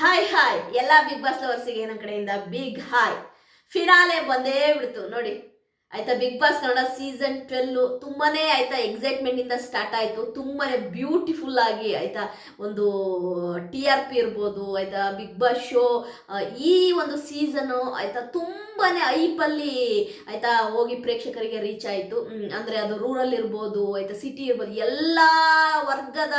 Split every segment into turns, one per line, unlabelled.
Hi hi ಎಲ್ಲ big boss ಲವರ್ಸಿಗೆ ನನ್ನ ಕಡೆಯಿಂದ ಬಿಗ್ ಹಾಯ್ ಫಿನಾಲೆ ಬಂದೇ ಬಿಡ್ತು. ನೋಡಿ. ಆಯ್ತಾ? Big boss Kannada season twelve ತುಂಬಾನೇ ಆಯ್ತಾ ಎಕ್ಸೈಟ್ಮೆಂಟ್ ಇಂದ ಸ್ಟಾರ್ಟ್ ಆಯ್ತು. ತುಂಬಾನೇ ಬ್ಯೂಟಿಫುಲ್ ಆಗಿ ಆಯ್ತಾ ಒಂದು ಟಿ ಆರ್ ಪಿ ಇರ್ಬೋದು, ಆಯ್ತಾ ಬಿಗ್ ಬಾಸ್ ಶೋ ಈ ಒಂದು ಸೀಸನು ಆಯ್ತಾ ತುಂಬಾನೇ ಐಪಲ್ಲಿ ಆಯ್ತಾ ಹೋಗಿ ಪ್ರೇಕ್ಷಕರಿಗೆ ರೀಚ್ ಆಯ್ತು. ಅಂದ್ರೆ ಅದು ರೂರಲ್ ಇರ್ಬೋದು, ಆಯ್ತಾ ಸಿಟಿ ಇರ್ಬೋದು, ಎಲ್ಲ ವರ್ಗದ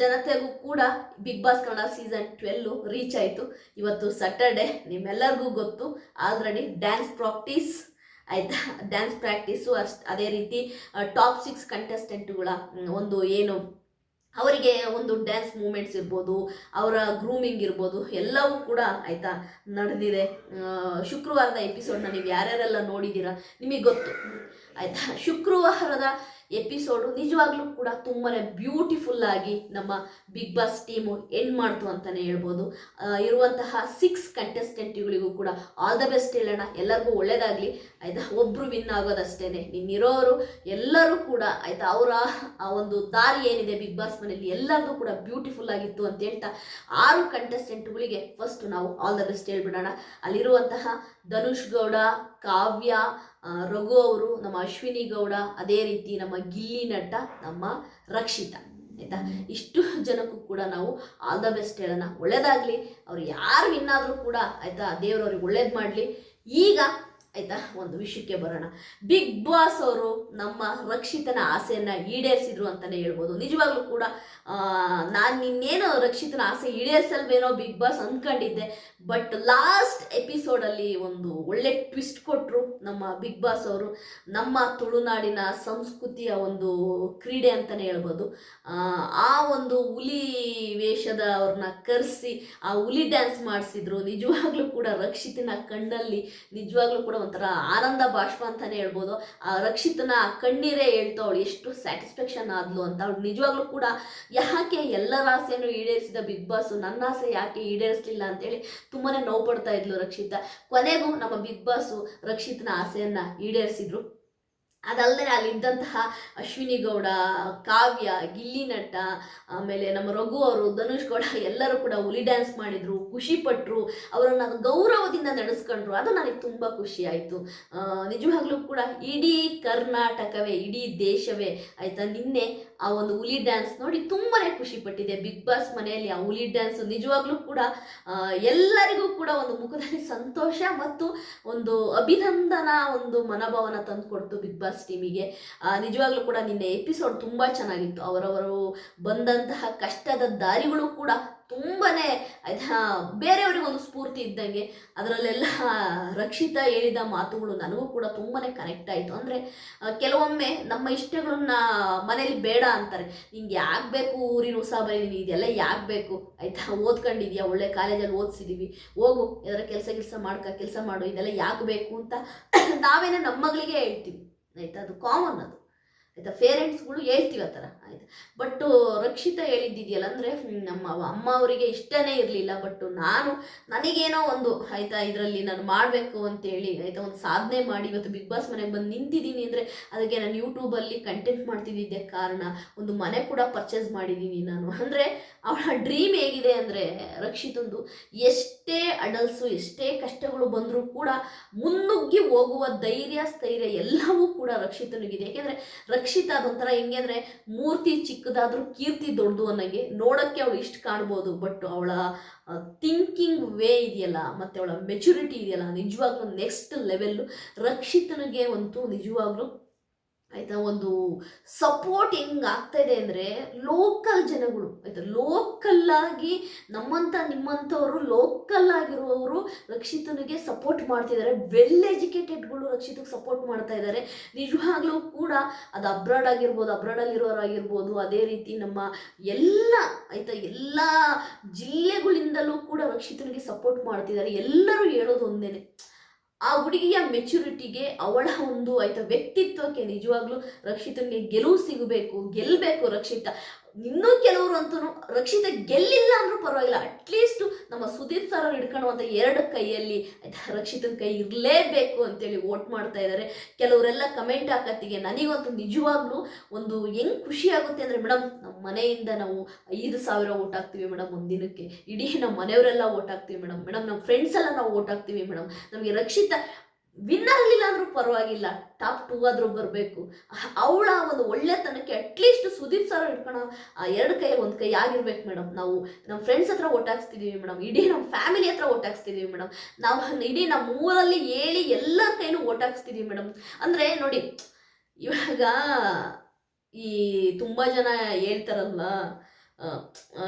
ಜನತೆಗೂ ಕೂಡ big boss Kannada season twelve reach ಆಯಿತು. ಇವತ್ತು ಸಟರ್ಡೆ ನಿಮ್ಮೆಲ್ಲರಿಗೂ ಗೊತ್ತು. ಆಲ್ರೆಡಿ ಡ್ಯಾನ್ಸ್ ಪ್ರಾಕ್ಟೀಸ್ ಆಯಿತಾ? ಡ್ಯಾನ್ಸ್ ಪ್ರಾಕ್ಟೀಸು ಅಷ್ಟು, ಅದೇ ರೀತಿ ಟಾಪ್ ಸಿಕ್ಸ್ ಕಂಟೆಸ್ಟೆಂಟ್ಗಳ ಒಂದು ಏನು, ಅವರಿಗೆ ಒಂದು ಡ್ಯಾನ್ಸ್ ಮೂಮೆಂಟ್ಸ್ ಇರ್ಬೋದು, ಅವರ ಗ್ರೂಮಿಂಗ್ ಇರ್ಬೋದು, ಎಲ್ಲವೂ ಕೂಡ ಆಯಿತಾ ನಡೆದಿದೆ. ಶುಕ್ರವಾರದ ಎಪಿಸೋಡ್ನ ನೀವು ಯಾರ್ಯಾರೆಲ್ಲ ನೋಡಿದ್ದೀರಾ ನಿಮಗೆ ಗೊತ್ತು. ಆಯಿತಾ? ಶುಕ್ರವಾರದ ಎಪಿಸೋಡು ನಿಜವಾಗ್ಲೂ ಕೂಡ ತುಂಬಾ ಬ್ಯೂಟಿಫುಲ್ ಆಗಿ ನಮ್ಮ ಬಿಗ್ ಬಾಸ್ ಟೀಮು ಎಂಡ್ ಮಾಡ್ತು ಅಂತಲೇ ಹೇಳ್ಬೋದು. ಇರುವಂತಹ ಸಿಕ್ಸ್ ಕಂಟೆಸ್ಟೆಂಟ್ಗಳಿಗೂ ಕೂಡ ಆಲ್ ದ ಬೆಸ್ಟ್ ಹೇಳೋಣ. ಎಲ್ಲರಿಗೂ ಒಳ್ಳೇದಾಗಲಿ. ಆಯಿತಾ ಒಬ್ಬರು ವಿನ್ ಆಗೋದಷ್ಟೇ ಇನ್ನಿರೋರು ಎಲ್ಲರೂ ಕೂಡ ಆಯಿತಾ, ಅವರ ಆ ಒಂದು ದಾರಿ ಏನಿದೆ ಬಿಗ್ ಬಾಸ್ ಮನೆಯಲ್ಲಿ ಎಲ್ಲರದು ಕೂಡ ಬ್ಯೂಟಿಫುಲ್ ಆಗಿತ್ತು ಅಂತ ಹೇಳ್ತಾ, ಆರು ಕಂಟೆಸ್ಟೆಂಟ್ಗಳಿಗೆ ಫಸ್ಟ್ ನಾವು ಆಲ್ ದ ಬೆಸ್ಟ್ ಹೇಳ್ಬಿಡೋಣ. ಅಲ್ಲಿರುವಂತಹ ಧನುಷ್ ಗೌಡ ಕಾವ್ಯ ರಘು ಅವರು, ನಮ್ಮ ಅಶ್ವಿನಿ ಗೌಡ, ಅದೇ ರೀತಿ ನಮ್ಮ ಗಿಲ್ಲಿ ನಟ, ನಮ್ಮ ರಕ್ಷಿತ, ಆಯಿತಾ? ಇಷ್ಟು ಜನಕ್ಕೂ ಕೂಡ ನಾವು ಆಲ್ ದ ಬೆಸ್ಟ್ ಹೇಳೋಣ. ಒಳ್ಳೇದಾಗಲಿ. ಅವ್ರು ಯಾರು ಇನ್ನಾದರೂ ಕೂಡ, ಆಯಿತಾ? ದೇವರು ಅವ್ರಿಗೆ ಒಳ್ಳೇದು ಮಾಡಲಿ. ಈಗ ಆಯಿತಾ? ಒಂದು ವಿಷಯಕ್ಕೆ ಬರೋಣ. ಬಿಗ್ ಬಾಸ್ ಅವರು ನಮ್ಮ ರಕ್ಷಿತನ ಆಸೆಯನ್ನು ಈಡೇರಿಸಿದ್ರು ಅಂತಲೇ ಹೇಳ್ಬೋದು. ನಿಜವಾಗ್ಲೂ ಕೂಡ ನಾನು ನಿನ್ನೇನು ರಕ್ಷಿತನ ಆಸೆ ಈಡೇರಿಸಲ್ವೇನೋ ಬಿಗ್ ಬಾಸ್ ಅಂದ್ಕೊಂಡಿದ್ದೆ ಬಟ್ ಲಾಸ್ಟ್ ಎಪಿಸೋಡಲ್ಲಿ ಒಂದು ಒಳ್ಳೆ ಟ್ವಿಸ್ಟ್ ಕೊಟ್ಟರು ನಮ್ಮ ಬಿಗ್ ಬಾಸ್ ಅವರು. ನಮ್ಮ ತುಳುನಾಡಿನ ಸಂಸ್ಕೃತಿಯ ಒಂದು ಕ್ರೀಡೆ ಅಂತಲೇ ಹೇಳ್ಬೋದು. ಆ, ಆ ಒಂದು ಹುಲಿ ವೇಷದ ಅವ್ರನ್ನ ಕರೆಸಿ ಆ ಹುಲಿ ಡ್ಯಾನ್ಸ್ ಮಾಡಿಸಿದ್ರು. ನಿಜವಾಗ್ಲೂ ಕೂಡ ರಕ್ಷಿತನ ಕಣ್ಣಲ್ಲಿ ನಿಜವಾಗ್ಲೂ ಕೂಡ ಒಂಥರ ಆನಂದ ಬಾಷ್ಪ ಅಂತಾನೆ ಹೇಳ್ಬೋದು. ಆ ರಕ್ಷಿತನ ಕಣ್ಣೀರೇ ಹೇಳ್ತಾ ಅವಳು ಎಷ್ಟು ಸ್ಯಾಟಿಸ್ಫ್ಯಾಕ್ಷನ್ ಆದ್ಲು ಅಂತ. ಅವಳು ನಿಜವಾಗ್ಲೂ ಕೂಡ ಯಾಕೆ ಎಲ್ಲರ ಆಸೆಯನ್ನು ಈಡೇರಿಸಿದ ಬಿಗ್ ಬಾಸ್? ನನ್ನ ಆಸೆ ಯಾಕೆ ಈಡೇರಿಸಲಿಲ್ಲ ಅಂತೇಳಿ ತುಂಬಾನೇ ನೋವು ಪಡ್ತಾ ಇದ್ಲು ರಕ್ಷಿತಾ. ಕೊನೆಗೂ ನಮ್ಮ ಬಿಗ್ ಬಾಸು ರಕ್ಷಿತನ ಆಸೆಯನ್ನ ಈಡೇರಿಸಿದ್ರು. ಅದಲ್ಲದೆ ಅಲ್ಲಿದ್ದಂತಹ ಅಶ್ವಿನಿ ಗೌಡ ಕಾವ್ಯ ಗಿಲ್ಲಿ ನಟ ಆಮೇಲೆ ನಮ್ಮ ರಘು ಅವರು, ಧನುಷ್ ಗೌಡ ಎಲ್ಲರೂ ಕೂಡ ಹುಲಿ ಡ್ಯಾನ್ಸ್ ಮಾಡಿದ್ರು ಖುಷಿ ಪಟ್ಟರು ಅವರನ್ನು ಗೌರವದಿಂದ ನಡೆಸ್ಕೊಂಡ್ರು. ಅದು ನನಗೆ ತುಂಬ ಖುಷಿ ಆಯಿತು. ನಿಜವಾಗ್ಲೂ ಕೂಡ ಇಡೀ ಕರ್ನಾಟಕವೇ, ಇಡೀ ದೇಶವೇ ಆಯಿತಾ, ನಿನ್ನೆ ಆ ಒಂದು ಹುಲಿ ಡ್ಯಾನ್ಸ್ ನೋಡಿ ತುಂಬಾ ಖುಷಿ ಪಟ್ಟಿದೆ ಬಿಗ್ ಬಾಸ್ ಮನೆಯಲ್ಲಿ ಆ ಹುಲಿ ಡ್ಯಾನ್ಸ್ ನಿಜವಾಗ್ಲೂ ಕೂಡ ಎಲ್ಲರಿಗೂ ಕೂಡ ಒಂದು ಮುಖದಲ್ಲಿ ಸಂತೋಷ ಮತ್ತು ಒಂದು ಅಭಿನಂದನಾ ಒಂದು ಮನೋಭಾವನ ತಂದುಕೊಡ್ತು ಬಿಗ್ ಬಾಸ್ ಟೀಮಿಗೆ ನಿಜವಾಗ್ಲೂ ಕೂಡ ನಿನ್ನೆ ಎಪಿಸೋಡ್ ತುಂಬ ಚೆನ್ನಾಗಿತ್ತು. ಅವರವರು ಬಂದಂತಹ ಕಷ್ಟದ ದಾರಿಗಳು ಕೂಡ ತುಂಬಾನೇ ಆಯ್ತಾ ಬೇರೆಯವರಿಗೆ ಒಂದು ಸ್ಫೂರ್ತಿ ಇದ್ದಂಗೆ ಅದರಲ್ಲೆಲ್ಲ ರಕ್ಷಿತ ಹೇಳಿದ ಮಾತುಗಳು ನನಗೂ ಕೂಡ ತುಂಬಾ ಕನೆಕ್ಟ್ ಆಯಿತು. ಅಂದರೆ ಕೆಲವೊಮ್ಮೆ ನಮ್ಮ ಇಷ್ಟಗಳನ್ನ ಮನೇಲಿ ಬೇಡ ಅಂತಾರೆ. ನಿಂಗೆ ಯಾಕೆ ಬೇಕು ಊರಿನ ಉಸಾಬರಿ ಇದೆಲ್ಲ ಯಾಕೆ ಬೇಕು ಆಯ್ತಾ? ಓದ್ಕೊಂಡಿದ್ಯಾ? ಒಳ್ಳೆ ಕಾಲೇಜಲ್ಲಿ ಓದಿಸಿದೀವಿ. ಹೋಗು ಯಾವ್ದಾರ ಕೆಲಸ ಕೆಲಸ ಮಾಡ್ಕ, ಕೆಲಸ ಮಾಡು, ಇದೆಲ್ಲ ಯಾಕೆ ಬೇಕು ಅಂತ ನಾವೇನೇ ನಮ್ಮ ಮಗಳಿಗೆ ಹೇಳ್ತೀವಿ. ಆಯ್ತಾ ಅದು ಕಾಮನ್ ಅದು. ಆಯ್ತಾ? ಪೇರೆಂಟ್ಸ್ಗಳು ಹೇಳ್ತೀವಿ ಆ ಥರ. ಆಯ್ತಾ ಬಟ್ ರಕ್ಷಿತಾ ಹೇಳಿದ್ದಿದೆಯಲ್ಲ, ಅಂದರೆ ನಮ್ಮ ಅಮ್ಮ ಅವರಿಗೆ ಇಷ್ಟನೇ ಇರಲಿಲ್ಲ ಬಟ್ ನಾನು ನನಗೇನೋ ಒಂದು, ಆಯಿತಾ, ಇದರಲ್ಲಿ ನಾನು ಮಾಡಬೇಕು ಅಂತೇಳಿ, ಆಯಿತಾ, ಒಂದು ಸಾಧನೆ ಮಾಡಿ ಇವತ್ತು ಬಿಗ್ ಬಾಸ್ ಮನೆಗೆ ಬಂದು ನಿಂತಿದ್ದೀನಿ ಅಂದರೆ ಅದಕ್ಕೆ ನಾನು ಯೂಟ್ಯೂಬಲ್ಲಿ ಕಂಟೆಂಟ್ ಮಾಡ್ತಿದ್ದಿದ್ದೆ ಕಾರಣ, ಒಂದು ಮನೆ ಕೂಡ ಪರ್ಚೇಸ್ ಮಾಡಿದ್ದೀನಿ ನಾನು. ಅಂದರೆ ಅವಳ ಡ್ರೀಮ್ ಹೇಗಿದೆ ಅಂದರೆ ರಕ್ಷಿತಂದು ಎಷ್ಟೇ ಅಡಲ್ಸು ಎಷ್ಟೇ ಕಷ್ಟಗಳು ಬಂದರೂ ಕೂಡ ಮುನ್ನುಗ್ಗಿ ಹೋಗುವ ಧೈರ್ಯ, ಸ್ಥೈರ್ಯ ಎಲ್ಲವೂ ಕೂಡ ರಕ್ಷಿತನಿಗಿದೆ. ಯಾಕೆಂದರೆ ರಕ್ಷಿತ ಅದೊಂಥರ ಹೆಂಗೆ ಅಂದರೆ ಮೂರ್ತಿ ಚಿಕ್ಕದಾದ್ರೂ ಕೀರ್ತಿ ದೊಡ್ಡದು ಅನ್ನೋಂಗೆ ನೋಡೋಕ್ಕೆ ಅವಳು ಇಷ್ಟು ಕಾಣ್ಬೋದು ಬಟ್ ಅವಳ ಥಿಂಕಿಂಗ್ ವೇ ಇದೆಯಲ್ಲ, ಮತ್ತು ಅವಳ ಮೆಚುರಿಟಿ ಇದೆಯಲ್ಲ, ನಿಜವಾಗ್ಲೂ ನೆಕ್ಸ್ಟ್ ಲೆವೆಲ್ಲು ರಕ್ಷಿತನಿಗೆ ಅಂತೂ ನಿಜವಾಗ್ಲೂ ಆಯಿತಾ, ಒಂದು ಸಪೋರ್ಟ್ ಹೆಂಗೆ ಆಗ್ತಾ ಇದೆ ಅಂದರೆ ಲೋಕಲ್ ಜನಗಳು, ಆಯಿತಾ ಲೋಕಲ್ ಆಗಿ ನಮ್ಮಂಥ ನಿಮ್ಮಂಥವರು ಲೋಕಲ್ ಆಗಿರುವವರು ರಕ್ಷಿತನಿಗೆ ಸಪೋರ್ಟ್ ಮಾಡ್ತಿದ್ದಾರೆ. ವೆಲ್ ಎಜುಕೇಟೆಡ್ಗಳು ರಕ್ಷಿತಕ್ಕೆ ಸಪೋರ್ಟ್ ಮಾಡ್ತಾ ಇದ್ದಾರೆ. ನಿಜವಾಗ್ಲೂ ಕೂಡ ಅದು ಅಬ್ರಾಡ್ ಆಗಿರ್ಬೋದು ಅಬ್ರಾಡಲ್ಲಿರೋರಾಗಿರ್ಬೋದು ಅದೇ ರೀತಿ ನಮ್ಮ ಎಲ್ಲ, ಆಯಿತಾ, ಎಲ್ಲ ಜಿಲ್ಲೆಗಳಿಂದಲೂ ಕೂಡ ರಕ್ಷಿತನಿಗೆ ಸಪೋರ್ಟ್ ಮಾಡ್ತಿದ್ದಾರೆ. ಎಲ್ಲರೂ ಹೇಳೋದು ಒಂದೇನೆ. ಆ ಹುಡುಗಿಯ ಮೆಚುರಿಟಿಗೆ ಅವಳ ಒಂದು ಆಯ್ತಾ ವ್ಯಕ್ತಿತ್ವಕ್ಕೆ ನಿಜವಾಗ್ಲೂ ರಕ್ಷಿತನಿಗೆ ಗೆಲುವು ಸಿಗಬೇಕು ಗೆಲ್ಲಬೇಕು ರಕ್ಷಿತ. ಇನ್ನೂ ಕೆಲವರು ಅಂತೂ ರಕ್ಷಿತ ಗೆಲ್ಲಿಲ್ಲ ಅಂದ್ರೂ ಪರವಾಗಿಲ್ಲ. ಅಟ್ಲೀಸ್ಟ್ ನಮ್ಮ ಸುದೀಪ್ ಸರ್ ಅವ್ರು ಹಿಡ್ಕೊಳ್ಳುವಂಥ ಎರಡು ಕೈಯಲ್ಲಿ ರಕ್ಷಿತನ ಕೈ ಇರಲೇಬೇಕು ಅಂತೇಳಿ ವೋಟ್ ಮಾಡ್ತಾ ಇದ್ದಾರೆ ಕೆಲವರೆಲ್ಲ ಕಮೆಂಟ್ ಹಾಕತ್ತಿಗೆ ನನಗಂತೂ ನಿಜವಾಗ್ಲೂ ಒಂದು ಹೆಂಗ್ ಖುಷಿ ಆಗುತ್ತೆ ಅಂದರೆ ಮೇಡಮ್ ನಮ್ಮ ಮನೆಯಿಂದ ನಾವು ಐದು ಸಾವಿರ ಓಟ್ ಹಾಕ್ತೀವಿ ಮೇಡಮ್ ಒಂದಿನಕ್ಕೆ ಇಡೀ ನಮ್ಮ ಮನೆಯವರೆಲ್ಲ ಓಟ್ ಹಾಕ್ತೀವಿ ಮೇಡಮ್ ಮೇಡಮ್ ನಮ್ಮ ಫ್ರೆಂಡ್ಸ್ ಎಲ್ಲ ನಾವು ಓಟ್ ಹಾಕ್ತೀವಿ ಮೇಡಮ್ ನಮಗೆ ರಕ್ಷಿತ ವಿನ್ ಆಗಲಿಲ್ಲ ಅಂದ್ರೂ ಪರವಾಗಿಲ್ಲ. ಟಾಪ್ ಟೂ ಆದರೂ ಬರಬೇಕು. ಅವಳ ಒಂದು ಒಳ್ಳೆತನಕ್ಕೆ ಅಟ್ಲೀಸ್ಟ್ ಸುದೀಪ್ ಸರ್ ಆ ಎರಡು ಕೈ ಒಂದು ಕೈ ಆಗಿರ್ಬೇಕು ಮೇಡಮ್ ನಾವು ನಮ್ಮ ಫ್ರೆಂಡ್ಸ್ ಹತ್ರ ಓಟ್ ಹಾಕ್ಸ್ತಿದೀವಿ ಮೇಡಮ್ ಇಡೀ ನಮ್ಮ ಫ್ಯಾಮಿಲಿ ಹತ್ರ ಓಟ್ ಹಾಕ್ಸ್ತಿದೀವಿ ಮೇಡಮ್ ನಾವು ಇಡೀ ನಮ್ಮ ಊರಲ್ಲಿ ಹೇಳಿ ಎಲ್ಲರ ಕೈನೂ ಓಟ್ ಹಾಕ್ಸ್ತಿದೀವಿ ಮೇಡಮ್ ಅಂದರೆ ನೋಡಿ ಇವಾಗ ಈ ತುಂಬ ಜನ ಆ,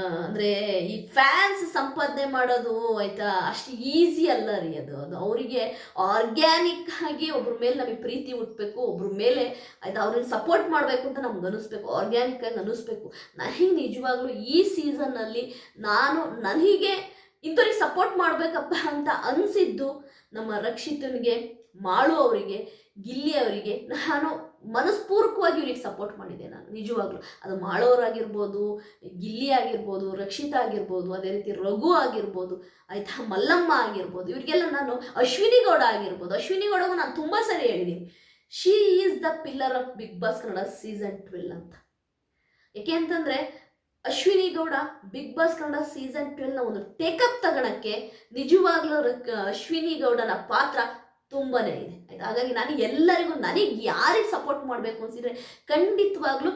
ಅಂದ್ರೆ ಈ ಫ್ಯಾನ್ಸ್ ಸಂಪಾದನೆ ಮಾಡೋದು ಆಯಿತಾ? ಅಷ್ಟು ಈಸಿ ಅಲ್ಲ ರೀ ಅದು. ಅದು ಅವರಿಗೆ ಆರ್ಗ್ಯಾನಿಕ್ ಆಗಿ ಒಬ್ರ ಮೇಲೆ ನಮಗೆ ಪ್ರೀತಿ ಹುಟ್ಟಬೇಕು ಒಬ್ರ ಮೇಲೆ ಆಯ್ತಾ ಅವ್ರಿಗೆ ಸಪೋರ್ಟ್ ಮಾಡಬೇಕು ಅಂತ ನಮ್ಗೆ ಅನಿಸ್ಬೇಕು ಆರ್ಗ್ಯಾನಿಕ್ ಆಗಿ ಅನಿಸ್ಬೇಕು. ನನಗೆ ನಿಜವಾಗ್ಲೂ ಈ ಸೀಸನ್ನಲ್ಲಿ ನಾನು, ನನಗೆ ಇಂಥವ್ರಿಗೆ ಸಪೋರ್ಟ್ ಮಾಡಬೇಕಪ್ಪ ಅಂತ ಅನಿಸಿದ್ದು ನಮ್ಮ ರಕ್ಷಿತನಿಗೆ, ಮಾಳು ಅವರಿಗೆ, ಗಿಲ್ಲಿ ಅವರಿಗೆ, ನಾನು ಮನಸ್ಪೂರ್ವಕವಾಗಿ ಇವ್ರಿಗೆ ಸಪೋರ್ಟ್ ಮಾಡಿದೆ ನಾನು, ನಿಜವಾಗ್ಲೂ. ಅದು ಮಾಡೋರಾಗಿರ್ಬೋದು, ಗಿಲ್ಲಿ ಆಗಿರ್ಬೋದು, ರಕ್ಷಿತ ಆಗಿರ್ಬೋದು, ಅದೇ ರೀತಿ ರಘು ಆಗಿರ್ಬೋದು, ಆಯ್ತಾ, ಮಲ್ಲಮ್ಮ ಆಗಿರ್ಬೋದು, ಇವರಿಗೆಲ್ಲ ನಾನು ಅಶ್ವಿನಿ ಗೌಡ ಆಗಿರ್ಬೋದು. ಅಶ್ವಿನಿ ಗೌಡಗೂ ನಾನು ತುಂಬ ಸರಿ ಹೇಳಿದ್ದೀನಿ she is the pillar of big boss Kannada season twelve ಅಂತ. ಯಾಕೆ ಅಂತಂದರೆ, Ashwini Gowda big boss Kannada season ಟ್ವೆಲ್ನ ಒಂದು ಟೇಕಪ್ ತಗೊಳಕ್ಕೆ ನಿಜವಾಗ್ಲೂ ಅಶ್ವಿನಿ ಗೌಡನ ಪಾತ್ರ ತುಂಬಾನೇ ಇದೆ, ಆಯ್ತಾ? ಹಾಗಾಗಿ ನಾನು ಎಲ್ಲರಿಗೂ, ನನಗೆ ಯಾರಿಗೆ ಸಪೋರ್ಟ್ ಮಾಡಬೇಕು ಅನ್ಸಿದ್ರೆ ಖಂಡಿತವಾಗ್ಲೂ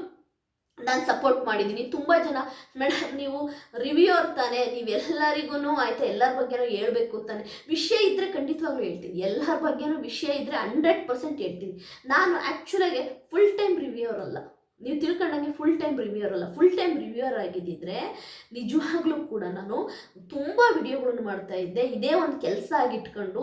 ನಾನು ಸಪೋರ್ಟ್ ಮಾಡಿದ್ದೀನಿ. ತುಂಬ ಜನ ಮೇಡಮ್ ನೀವು ರಿವ್ಯೂವರ್ ತಾನೆ ನೀವೆಲ್ಲರಿಗೂ ಆಯಿತಾ, ಎಲ್ಲರ ಬಗ್ಗೆನೂ ಹೇಳಬೇಕು ತಾನೆ ವಿಷಯ ಇದ್ದರೆ ಖಂಡಿತವಾಗ್ಲೂ ಹೇಳ್ತೀನಿ. ಎಲ್ಲರ ಬಗ್ಗೆನೂ ವಿಷಯ ಇದ್ದರೆ ಹಂಡ್ರೆಡ್ ಪರ್ಸೆಂಟ್ ಹೇಳ್ತೀನಿ. ನಾನು ಆ್ಯಕ್ಚುಲಾಗೆ ಫುಲ್ ಟೈಮ್ ರಿವ್ಯೂ ಅಲ್ಲ. ನೀವು ತಿಳ್ಕೊಂಡಂಗೆ ಫುಲ್ ಟೈಮ್ ರಿವ್ಯೂರ್ ಅಲ್ಲ. ಫುಲ್ ಟೈಮ್ ರಿವ್ಯೂವರ್ ಆಗಿದ್ದಿದ್ರೆ ನಿಜವಾಗ್ಲೂ ಕೂಡ ನಾನು ತುಂಬ ವಿಡಿಯೋಗಳನ್ನು ಮಾಡ್ತಾ ಇದ್ದೆ. ಇದೇ ಒಂದು ಕೆಲಸ ಆಗಿಟ್ಕೊಂಡು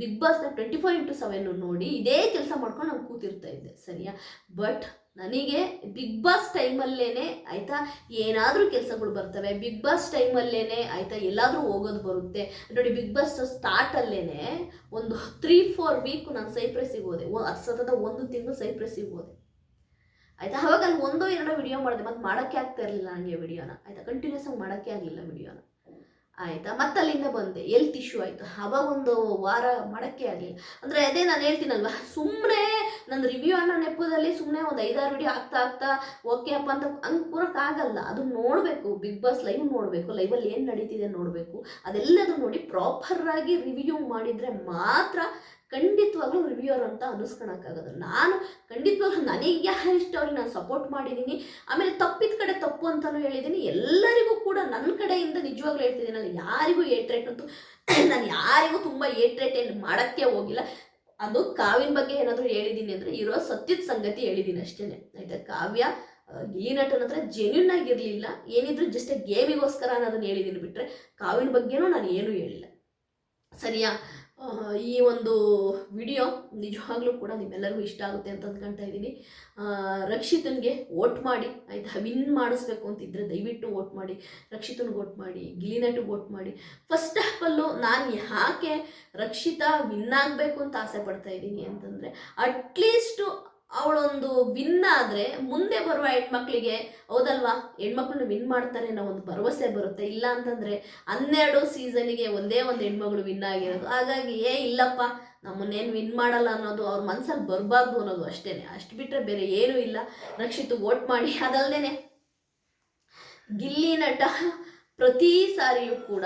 ಬಿಗ್ ಬಾಸ್ನ ಟ್ವೆಂಟಿ ಫೋರ್ ಇಂಟು ಸೆವೆನ್ ನೋಡಿ ಇದೇ ಕೆಲಸ ಮಾಡ್ಕೊಂಡು ನಾನು ಕೂತಿರ್ತಾ ಇದ್ದೆ, ಸರಿಯಾ? ಬಟ್ ನನಗೆ ಬಿಗ್ ಬಾಸ್ ಟೈಮಲ್ಲೇ ಆಯಿತಾ ಏನಾದರೂ ಕೆಲಸಗಳು ಬರ್ತವೆ. ಬಿಗ್ ಬಾಸ್ ಟೈಮಲ್ಲೇ ಆಯಿತಾ ಎಲ್ಲಾದರೂ ಹೋಗೋದು ಬರುತ್ತೆ. ನೋಡಿ ಬಿಗ್ ಬಾಸ್ ಸ್ಟಾರ್ಟಲ್ಲೇ ಒಂದು ತ್ರೀ ಫೋರ್ ವೀಕ್ ನಾನು ಸೈಪ್ರೆಸ್ಸಿಗೆ ಹೋದೆ. ಸತತ ಒಂದು ತಿಂಗಳು ಸೈಪ್ರೆಸ್ಸಿಗೆ ಹೋದೆ. ಆಯ್ತಾ? ಅವಾಗ ಅಲ್ಲಿ ಒಂದೋ ಎರಡೋ ವಿಡಿಯೋ ಮಾಡಿದೆ, ಮತ್ತೆ ಮಾಡೋಕ್ಕೆ ಆಗ್ತಾ ಇರಲಿಲ್ಲ ನನಗೆ ವಿಡಿಯೋನ ಆಯ್ತಾ? ಕಂಟಿನ್ಯೂಸ್ ಆಗಿ ಮಾಡೋಕ್ಕೆ ಆಗಲಿಲ್ಲ ವಿಡಿಯೋನ ಆಯಿತಾ? ಮತ್ತೆ ಅಲ್ಲಿಂದ ಬಂದೆ. ಎಲ್ತ್ ಇಶ್ಯೂ ಆಯಿತು. ಅವಾಗ ಒಂದು ವಾರ ಮಾಡೋಕ್ಕೆ ಆಗಲಿಲ್ಲ. ಅಂದರೆ ಅದೇ ನಾನು ಹೇಳ್ತೀನಲ್ವ? ಸುಮ್ಮನೆ ನನ್ನ ರಿವ್ಯೂ ಅನ್ನೋ ನೆಪದಲ್ಲಿ ಸುಮ್ಮನೆ ಒಂದು ಐದಾರು ವಿಡಿಯೋ ಆಗ್ತಾ ಆಗ್ತಾ ಓಕೆ ಅಪ್ಪ ಅಂತ ಹಂಗೆ ಆಗಲ್ಲ. ಅದು ನೋಡಬೇಕು. ಬಿಗ್ ಬಾಸ್ ಲೈವ್ ನೋಡಬೇಕು. ಲೈವಲ್ಲಿ ಏನು ನಡೀತಿದೆ ನೋಡಬೇಕು. ಅದೆಲ್ಲದು ನೋಡಿ ಪ್ರಾಪರಾಗಿ ರಿವ್ಯೂ ಮಾಡಿದರೆ ಮಾತ್ರ ಖಂಡಿತವಾಗ್ಲೂ ರಿವ್ಯೂರ್ ಅಂತ ಅನ್ನಿಸ್ಕೊಳಕ್ಕಾಗೋದು ನಾನು ಖಂಡಿತವಾಗ್ಲೂ ನನಗೆ ಯಾರು ಇಷ್ಟ ಅವ್ರಿಗೆ ನಾನು ಸಪೋರ್ಟ್ ಮಾಡಿದ್ದೀನಿ. ಆಮೇಲೆ ತಪ್ಪಿದ ಕಡೆ ತಪ್ಪು ಅಂತಲೂ ಹೇಳಿದ್ದೀನಿ. ಎಲ್ಲರಿಗೂ ಕೂಡ ನನ್ನ ಕಡೆಯಿಂದ ನಿಜವಾಗ್ಲೂ ಹೇಳ್ತಿದ್ದೀನಲ್ಲ ಯಾರಿಗೂ ಏಟ್ರೇಟ್ ಅಂತೂ ನಾನು ಯಾರಿಗೂ ತುಂಬ ಏಟ್ರೇಟ್ ಏನು ಮಾಡೋಕ್ಕೆ ಹೋಗಿಲ್ಲ. ಅದು ಕಾವ್ಯನ ಬಗ್ಗೆ ಏನಾದರೂ ಹೇಳಿದ್ದೀನಿ ಅಂದರೆ ಇರೋ ಸತ್ಯದ ಸಂಗತಿ ಹೇಳಿದ್ದೀನಿ ಅಷ್ಟೇ ಆಯ್ತಾ? ಕಾವ್ಯ ಈ ಗಿಲ್ಲಿ ನಟನ ಹತ್ರ ಜೆನ್ಯೂನ್ ಆಗಿರಲಿಲ್ಲ. ಏನಿದ್ರು ಜಸ್ಟ್ ಗೇಮಿಗೋಸ್ಕರ ಅನ್ನೋದನ್ನ ಹೇಳಿದ್ದೀನಿ ಬಿಟ್ಟರೆ ಕಾವಿನ ಬಗ್ಗೆನೂ ನಾನು ಏನೂ ಹೇಳಿಲ್ಲ. ಸರಿಯಾ? ಈ ಒಂದು ವಿಡಿಯೋ ನಿಜವಾಗ್ಲೂ ಕೂಡ ನಿಮ್ಮೆಲ್ಲರಿಗೂ ಇಷ್ಟ ಆಗುತ್ತೆ ಅಂತ ಅಂದ್ಕೊಳ್ತಾ ಇದ್ದೀನಿ. ರಕ್ಷಿತನ್ಗೆ ವೋಟ್ ಮಾಡಿ, ಆಯ್ತಾ? ವಿನ್ ಮಾಡಿಸ್ಬೇಕು ಅಂತಿದ್ರೆ ದಯವಿಟ್ಟು ವೋಟ್ ಮಾಡಿ, ರಕ್ಷಿತನಿಗೆ ವೋಟ್ ಮಾಡಿ, ಗಿಲಿನಟ್ಟು ವೋಟ್ ಮಾಡಿ. ಫಸ್ಟ್ ಆಫ್ ನಾನು ಯಾಕೆ ರಕ್ಷಿತಾ ವಿನ್ ಆಗಬೇಕು ಅಂತ ಆಸೆ ಪಡ್ತಾ ಇದ್ದೀನಿ ಅಂತಂದರೆ ಅಟ್ಲೀಸ್ಟು ಅವಳೊಂದು ವಿನ್ ಆದರೆ ಮುಂದೆ ಬರುವ ಹೆಣ್ಮಕ್ಳಿಗೆ ಹೌದಲ್ವಾ? ಹೆಣ್ಮಕ್ಳನ್ನ ವಿನ್ ಮಾಡ್ತಾರೆ ಅನ್ನೋ ಒಂದು ಭರವಸೆ ಬರುತ್ತೆ. ಇಲ್ಲ ಅಂತಂದರೆ ಹನ್ನೆರಡು ಸೀಸನಿಗೆ ಒಂದೇ ಒಂದು ಹೆಣ್ಮಗಳು ವಿನ್ ಆಗಿರೋದು. ಹಾಗಾಗಿ, ಏ, ಇಲ್ಲಪ್ಪ, ನಮ್ಮನ್ನೇನು ವಿನ್ ಮಾಡಲ್ಲ ಅನ್ನೋದು ಅವ್ರ ಮನಸ್ಸಲ್ಲಿ ಬರಬಾರ್ದು ಅನ್ನೋದು ಅಷ್ಟೇ ಅಷ್ಟು ಬಿಟ್ಟರೆ ಬೇರೆ ಏನೂ ಇಲ್ಲ. ರಕ್ಷಿತು ವೋಟ್ ಮಾಡಿ ಅದಲ್ಲದೆ ಗಿಲ್ಲಿ ನಟ ಪ್ರತಿ ಸಾರಿಯೂ ಕೂಡ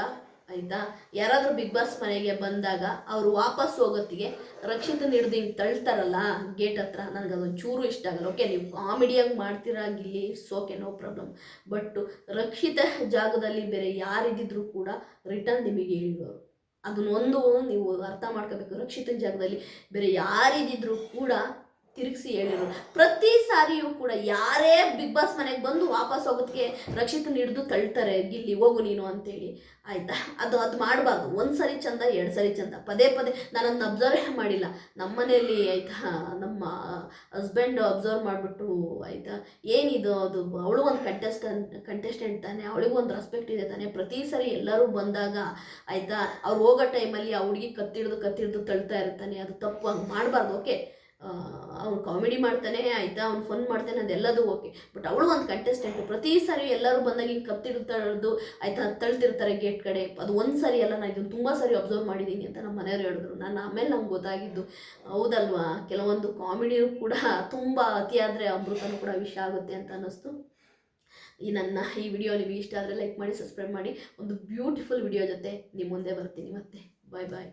ಆಯಿತಾ? ಯಾರಾದರೂ ಬಿಗ್ ಬಾಸ್ ಮನೆಗೆ ಬಂದಾಗ ಅವರು ವಾಪಸ್ ಹೋಗೋತ್ತಿಗೆ ರಕ್ಷಿತ ಹಿಡ್ದು ಹಿಂಗೆ ತಳ್ತಾರಲ್ಲ ಗೇಟ್ ಹತ್ರ, ನನಗೆ ಅದೊಂದು ಚೂರು ಇಷ್ಟ ಆಗಲ್ಲ. ಓಕೆ ನೀವು ಕಾಮಿಡಿಯಾಗಿ ಮಾಡ್ತೀರಾ ಇಲ್ಲಿ okay no problem but Rakshita ಜಾಗದಲ್ಲಿ ಬೇರೆ ಯಾರಿದ್ದಿದ್ರೂ ಕೂಡ ರಿಟರ್ನ್ ನಿಮಗೆ ಹೇಳಿರೋರು. ಅದನ್ನೊಂದು ನೀವು ಅರ್ಥ ಮಾಡ್ಕೋಬೇಕು. ರಕ್ಷಿತನ ಜಾಗದಲ್ಲಿ ಬೇರೆ ಯಾರಿದ್ದಿದ್ರೂ ಕೂಡ ತಿರುಗಿಸಿ ಹೇಳಿರು ಪ್ರತಿ ಸಾರಿಯೂ ಕೂಡ ಯಾರೇ ಬಿಗ್ ಬಾಸ್ ಮನೆಗೆ ಬಂದು ವಾಪಸ್ ಹೋಗೋದಕ್ಕೆ ರಕ್ಷಿತನ ಹಿಡಿದು ತಳ್ತಾರೆ ಇಲ್ಲಿ ಹೋಗು ನೀನು ಅಂತೇಳಿ. ಆಯಿತಾ? ಅದು ಅದು ಮಾಡಬಾರ್ದು. ಒಂದು ಸರಿ ಚಂದ, ಎರಡು ಸರಿ ಚಂದ. ಪದೇ ಪದೇ ನಾನು ಅದನ್ನ ಅಬ್ಸರ್ವ್ ಮಾಡಿಲ್ಲ. ನಮ್ಮ ಮನೆಯಲ್ಲಿ ಆಯಿತಾ, ನಮ್ಮ ಹಸ್ಬೆಂಡ್ ಅಬ್ಸರ್ವ್ ಮಾಡಿಬಿಟ್ಟು, ಆಯಿತಾ, ಏನಿದು ಅದು? ಅವಳು ಒಂದು ಕಂಟೆಸ್ಟೆಂಟ್ ಕಂಟೆಸ್ಟೆಂಟ್ ತಾನೆ, ಅವಳಿಗೂ ಒಂದು ರೆಸ್ಪೆಕ್ಟ್ ಇದೆ ತಾನೆ. ಪ್ರತಿ ಸರಿ ಎಲ್ಲರೂ ಬಂದಾಗ, ಆಯಿತಾ, ಅವ್ರು ಹೋಗೋ ಟೈಮಲ್ಲಿ ಆ ಹುಡುಗಿ ಕತ್ತಿಡ್ದು ಕತ್ತಿಡ್ದು ತಳ್ತಾ ಇರ್ತಾನೆ. ಅದು ತಪ್ಪು, ಹಂಗೆ ಮಾಡಬಾರ್ದು ಓಕೆ ಅವ್ನು ಕಾಮಿಡಿ ಮಾಡ್ತಾನೆ, ಆಯಿತಾ? ಅವ್ನು ಫನ್ ಮಾಡ್ತಾನೆ, ಅದೆಲ್ಲದು ಓಕೆ ಬಟ್ ಅವಳು ಒಂದು ಕಂಟೆಸ್ಟೆಂಟ್ ಪ್ರತಿ ಸಾರಿ ಎಲ್ಲರೂ ಬಂದಾಗ ಹಿಂಗೆ ಕತ್ತಿಡ್ತಾರದು ಆಯಿತಾ? ತಳ್ತಿರ್ತಾರೆ ಗೇಟ್ ಕಡೆ. ಅದು ಒಂದು ಸಾರಿ ಅಲ್ಲ ನಾನು ಇದನ್ನು ತುಂಬ ಸಾರಿ ಅಬ್ಸರ್ವ್ ಮಾಡಿದ್ದೀನಿ ಅಂತ ನಮ್ಮ ಮನೆಯವ್ರು ಹೇಳಿದ್ರು. ನಾನು ಆಮೇಲೆ ನಮ್ಗೆ ಗೊತ್ತಾಗಿದ್ದು, ಹೌದಲ್ವಾ? ಕೆಲವೊಂದು ಕಾಮಿಡಿಯೂ ಕೂಡ ತುಂಬ ಅತಿಯಾದರೆ ಅಮೃತನೂ ಕೂಡ ವಿಷ ಆಗುತ್ತೆ ಅಂತ ಅನ್ನಿಸ್ತು. ಈ ನನ್ನ ಈ ವಿಡಿಯೋ ನಿಮಗೆ ಇಷ್ಟ ಆದರೆ ಲೈಕ್ ಮಾಡಿ ಸಬ್ಸ್ಕ್ರೈಬ್ ಮಾಡಿ. ಒಂದು ಬ್ಯೂಟಿಫುಲ್ ವಿಡಿಯೋ ಜೊತೆ ನಿಮ್ಮ ಮುಂದೆ ಬರ್ತೀನಿ ಮತ್ತೆ. ಬಾಯ್ ಬಾಯ್